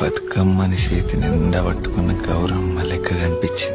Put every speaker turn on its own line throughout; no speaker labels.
പതുക്കം മനുഷ്യത്തിന് എന്റെ വട്ടുക്കുന്ന
ഗൗരവം മലക്ക് കൽപ്പിച്ചു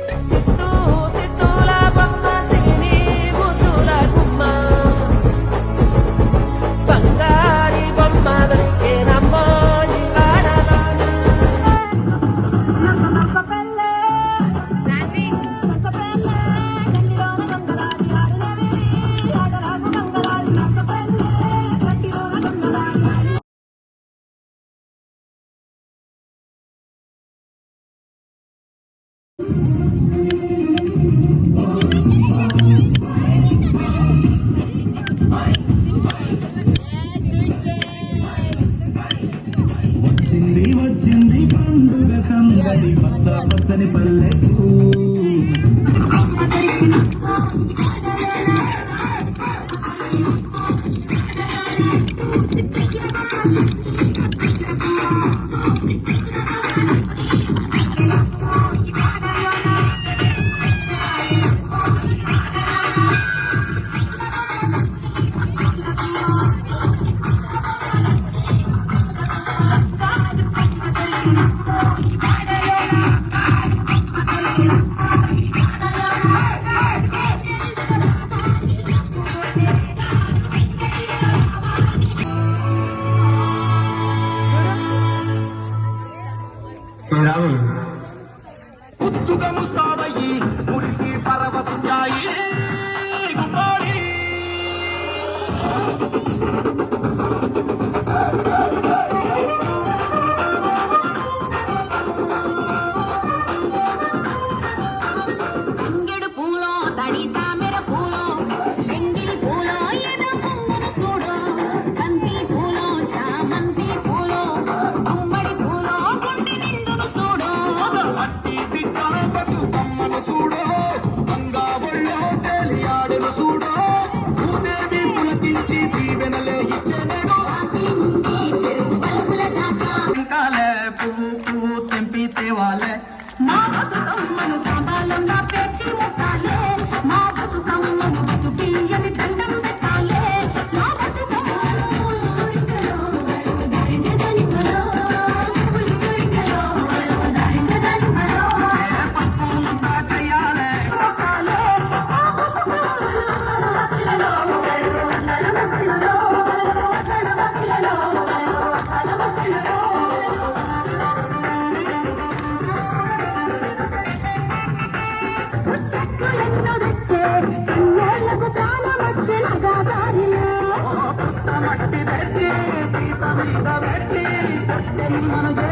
Thank you.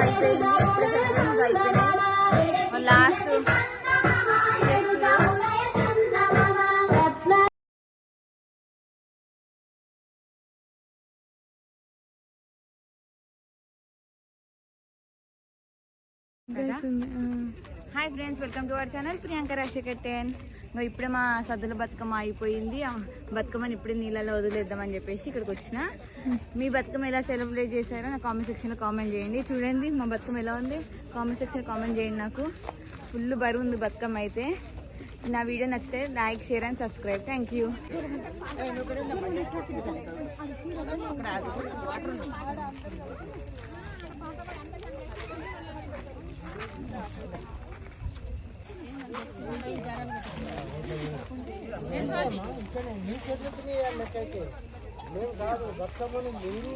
అయిపోయింది ఇప్పుడు సెలబ్రేషన్స్ అయిపోయినాయి లాస్ట్ కదా
hi friends welcome to our channel Priyanka Rajasekhar ఇంకా ఇప్పుడే మా సద్దుల బతుకమ్మ అయిపోయింది. బతుకమ్మని ఇప్పుడే నీళ్ళలో వదిలేద్దామని చెప్పేసి ఇక్కడికి వచ్చిన. మీ బతుకమ్మ ఎలా సెలబ్రేట్ చేశారో నా కామెంట్ సెక్షన్లో కామెంట్ చేయండి. చూడండి మా బతుకమ్మ ఎలా ఉంది? కామెంట్ సెక్షన్ కామెంట్ చేయండి నాకు. ఫుల్ బరువు ఉంది బతుకమ్మ అయితే. నా వీడియో నచ్చితే like share and subscribe thank you మీ చేతులకి లెక్కైతే
మేము కాదు బతుకమ్మను మీరు